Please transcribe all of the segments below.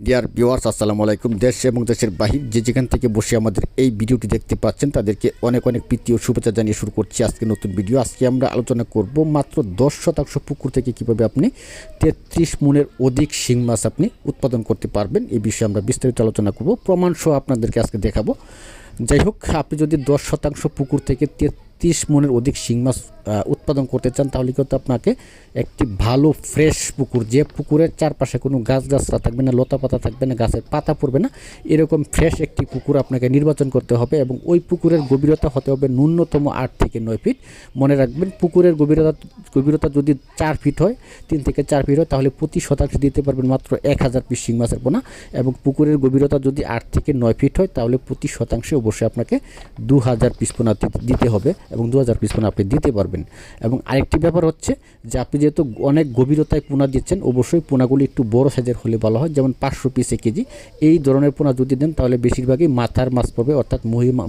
Dear viewers আসসালামু আলাইকুম দেশ এবং দেশের বাহির যে যেখান থেকে বসে আমাদের এই ভিডিওটি দেখতে পাচ্ছেন, তাদেরকে অনেক অনেক প্রীতি ও শুভেচ্ছা জানিয়ে শুরু করছি আজকে নতুন ভিডিও। আজকে আমরা আলোচনা করব মাত্র দশ শতাংশ পুকুর থেকে কীভাবে আপনি তেত্রিশ মনের অধিক শিং মাছ আপনি উৎপাদন করতে পারবেন এই বিষয়ে আমরা বিস্তারিত আলোচনা করব। প্রমাণ সহ আপনাদেরকে আজকে দেখাবো। যাই হোক, আপনি যদি দশ শতাংশ পুকুর থেকে তেত্রিশ মনের অধিক শিং মাছ উৎপাদন করতে চান, তাহলে কিন্তু আপনাকে একটি ভালো ফ্রেশ পুকুর, যে পুকুরের চারপাশে কোনো গাছ গাছরা থাকবে না লতা পাতা থাকবে না, গাছের পাতা পড়বে না, এরকম ফ্রেশ একটি পুকুর আপনাকে নির্বাচন করতে হবে এবং ওই পুকুরের গভীরতা হতে হবে ন্যূনতম আট থেকে নয় ফিট। মনে রাখবেন, পুকুরের গভীরতা গভীরতা যদি চার ফিট হয়, তিন থেকে চার ফিট হয়, তাহলে প্রতি শতাংশ দিতে পারবেন মাত্র এক হাজার পিস শিং মাছের পোনা এবং পুকুরের গভীরতা যদি আট থেকে নয় ফিট হয়, তাহলে প্রতি শতাংশে অবশ্যই আপনাকে দু হাজার পিস পোনা দিতে হবে এবং দু হাজার পিস পোনা আপনি দিতে পারবেন। এবং আরেকটি ব্যাপার হচ্ছে যে আপনি যেহেতু অনেক গভীরতায় পোনা দিচ্ছেন, অবশ্যই পোনাগুলি একটু বড় সাইজের হলে ভালো হয়। যেমন পাঁচশো পিসে কেজি। এই ধরনের পোনা যদি দেন, তাহলে বেশিরভাগই মাথার মাছ পড়বে, অর্থাৎ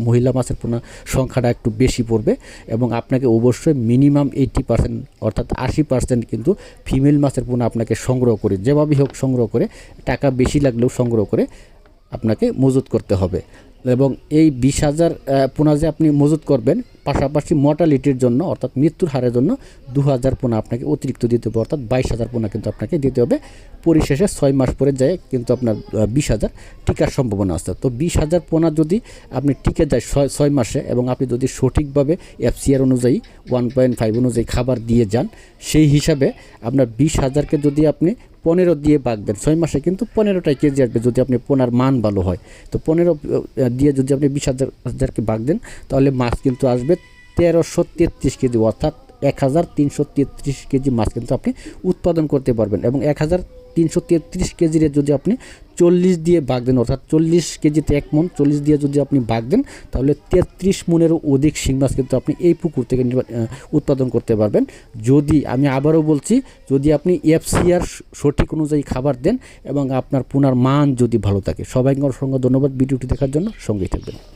মহিলা মাছের পোনা সংখ্যাটা একটু বেশি পড়বে। এবং আপনাকে অবশ্যই মিনিমাম এইটি পার্সেন্ট অর্থাৎ আশি পার্সেন্ট কিন্তু ফিমেল মাছের পোনা আপনাকে সংগ্রহ করে, যেভাবেই হোক সংগ্রহ করে, টাকা বেশি লাগলেও সংগ্রহ করে আপনাকে মজুত করতে হবে। এবং এই বিশ হাজার পোনা যে আপনি মজুত করবেন, পাশাপাশি মর্টালিটির জন্য, অর্থাৎ মৃত্যুর হারের জন্য দু হাজার পোনা আপনাকে অতিরিক্ত দিতে হবে, অর্থাৎ বাইশ হাজার পোনা কিন্তু আপনাকে দিতে হবে। পরিশেষে ছয় মাস পরে যায় কিন্তু আপনার বিশ হাজার টিকার সম্ভাবনা আছে। তো বিশ হাজার পোনা যদি আপনি টিকে যায় ছয় ছয় মাসে এবং আপনি যদি সঠিকভাবে এফসিআর অনুযায়ী ওয়ান পয়েন্ট ফাইভ অনুযায়ী খাবার দিয়ে যান, সেই হিসাবে আপনার বিশ হাজারকে যদি আপনি পনেরো দিয়ে বাগবেন ছয় মাসে কিন্তু পনেরোটাই কেজি আসবে যদি আপনি পোনার মান ভালো হয়। তো পনেরো দিয়ে যদি আপনি বিশ হাজার হাজারকে ভাগ দেন, তাহলে মাছ কিন্তু আসবে তেরোশো তেত্রিশ কেজি, অর্থাৎ এক হাজার তিনশো তেত্রিশ কেজি মাছ কিন্তু আপনি উৎপাদন করতে পারবেন এবং এক হাজার তিনশো তেত্রিশ কেজির যদি আপনি চল্লিশ দিয়ে বাগ দেন, অর্থাৎ চল্লিশ কেজিতে এক মন, চল্লিশ দিয়ে যদি আপনি বাগ দেন, তাহলে তেত্রিশ মনেরও অধিক শিং মাছ কিন্তু আপনি এই পুকুর থেকে উৎপাদন করতে পারবেন। যদি, আমি আবারও বলছি, যদি আপনি এফসিআর সঠিক অনুযায়ী খাবার দেন এবং আপনার পুনার মান যদি ভালো থাকে, সবাইকে অসংখ্য ধন্যবাদ ভিডিওটি দেখার জন্য। সঙ্গেই থাকবেন।